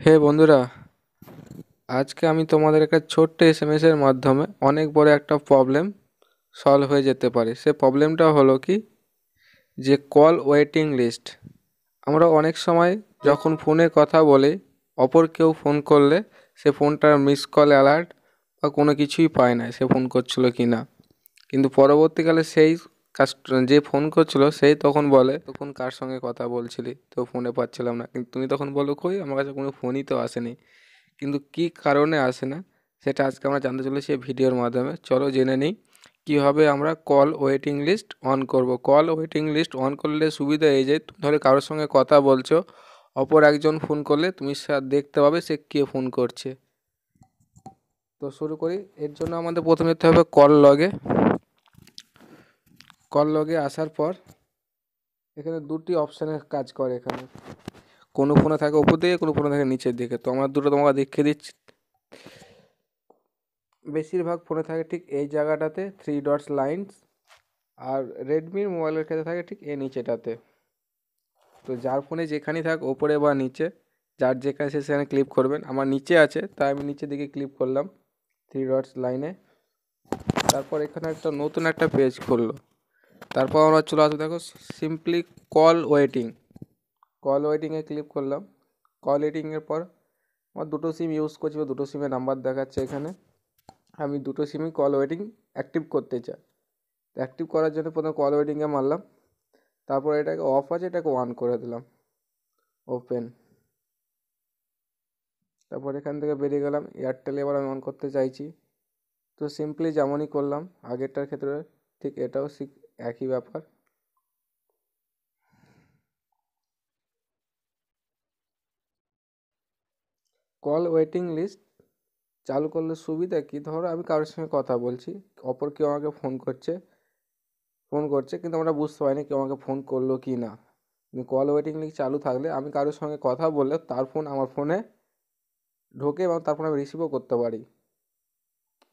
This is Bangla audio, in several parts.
হে বন্ধুরা, আজকে আমি তোমাদের একটা ছোট্ট এস এম এসের মাধ্যমে অনেক বড় একটা প্রবলেম সলভ হয়ে যেতে পারে। সে প্রবলেমটা হলো কি? যে কল ওয়েটিং লিস্ট আমরা অনেক সময় যখন ফোনে কথা বলি, অপর কেউ ফোন করলে সে ফোনটার মিস কল অ্যালার্ট বা কোনো কিছুই পায় না, সে ফোন করছিল কি না কিন্তু পরবর্তীকালে সেই কাস্ট যে ফোন করছিল সেই তখন বলে, তখন কার সঙ্গে কথা বলছিলি? তো ফোনে পাচ্ছিলাম না। কিন্তু তুমি তখন বলো, কই, আমার কাছে কোনো ফোনই তো আসেনি। কিন্তু কী কারণে আসে না, সেটা আজকে আমরা জানতে চলেছি এই ভিডিওর মাধ্যমে। চলো জেনে নিই, কীভাবে আমরা কল ওয়েটিং লিস্ট অন করব? কল ওয়েটিং লিস্ট অন করলে সুবিধা এই যে ধরো কারোর সঙ্গে কথা বলছো, অপর একজন ফোন করলে তুমি দেখতে পাবে সে কে ফোন করছে। তো শুরু করি, এর জন্য আমাদের প্রথমে হবে কল লগে কল লগে আসার পর এখানে দুটি অপশানের কাজ করে এখানে। কোনো ফোনে থাকে উপর দিকে, কোনো ফোনে থাকে নিচের দিকে। তো আমার দুটো তোমাকে দেখিয়ে দিচ্ছি। বেশিরভাগ ফোনে থাকে ঠিক এই জায়গাটাতে থ্রি ডটস লাইনস আর রেডমির মোবাইলের ক্ষেত্রে থাকে ঠিক এই নিচেটাতে। তো যার ফোনে যেখানেই থাক, ওপরে বা নিচে, যার যেখানে সে সেখানে ক্লিক করবেন। আমার নিচে আছে, তাই আমি নিচের দিকে ক্লিক করলাম থ্রি ডটস লাইনে তারপর এখানে একটা নতুন একটা পেজ খুললো। তারপর আমরা চলে আসব, দেখো সিম্পলি কল ওয়েটিং কল ওয়েটিংয়ে ক্লিক করলাম। কল ওয়েটিংয়ের পর আমার দুটো সিম ইউজ করছি, দুটো সিমের নাম্বার দেখাচ্ছে এখানে। আমি দুটো সিমই কল ওয়েটিং অ্যাক্টিভ করতে চাই। অ্যাক্টিভ করার জন্য প্রথমে কল ওয়েটিংয়ে মারলাম। তারপর এটাকে অফ আছে, এটাকে অন করে দিলাম। ওপেন তারপর এখান থেকে বেরিয়ে গেলাম। এয়ারটেলে এবার আমি অন করতে চাইছি। তো সিম্পলি যেমনই করলাম, আগেরটার ক্ষেত্রে ঠিক এটাও একই ব্যাপার? কল ওয়েটিং লিস্ট চালু করলে সুবিধা কি? ধরো আমি কারোর সঙ্গে কথা বলছি, অপর কেউ আমাকে ফোন করছে ফোন করছে, কিন্তু আমরা বুঝতে পারিনি কেউ আমাকে ফোন করল কি না। কল ওয়েটিং লিস্ট চালু থাকলে আমি কারোর সঙ্গে কথা বললে তার ফোন আমার ফোনে ঢোকে এবং তার আমি রিসিভও করতে পারি।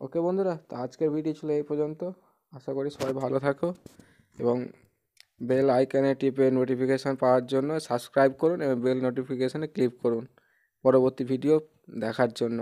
ওকে বন্ধুরা, তো আজকের ভিডিও ছিল এই পর্যন্ত। আশা করি সবাই ভালো থাকো এবং বেল আইকনে টিপে নোটিফিকেশান পাওয়ার জন্য সাবস্ক্রাইব করুন এবং বেল নোটিফিকেশানে ক্লিক করুন। পরবর্তী ভিডিও দেখার জন্য।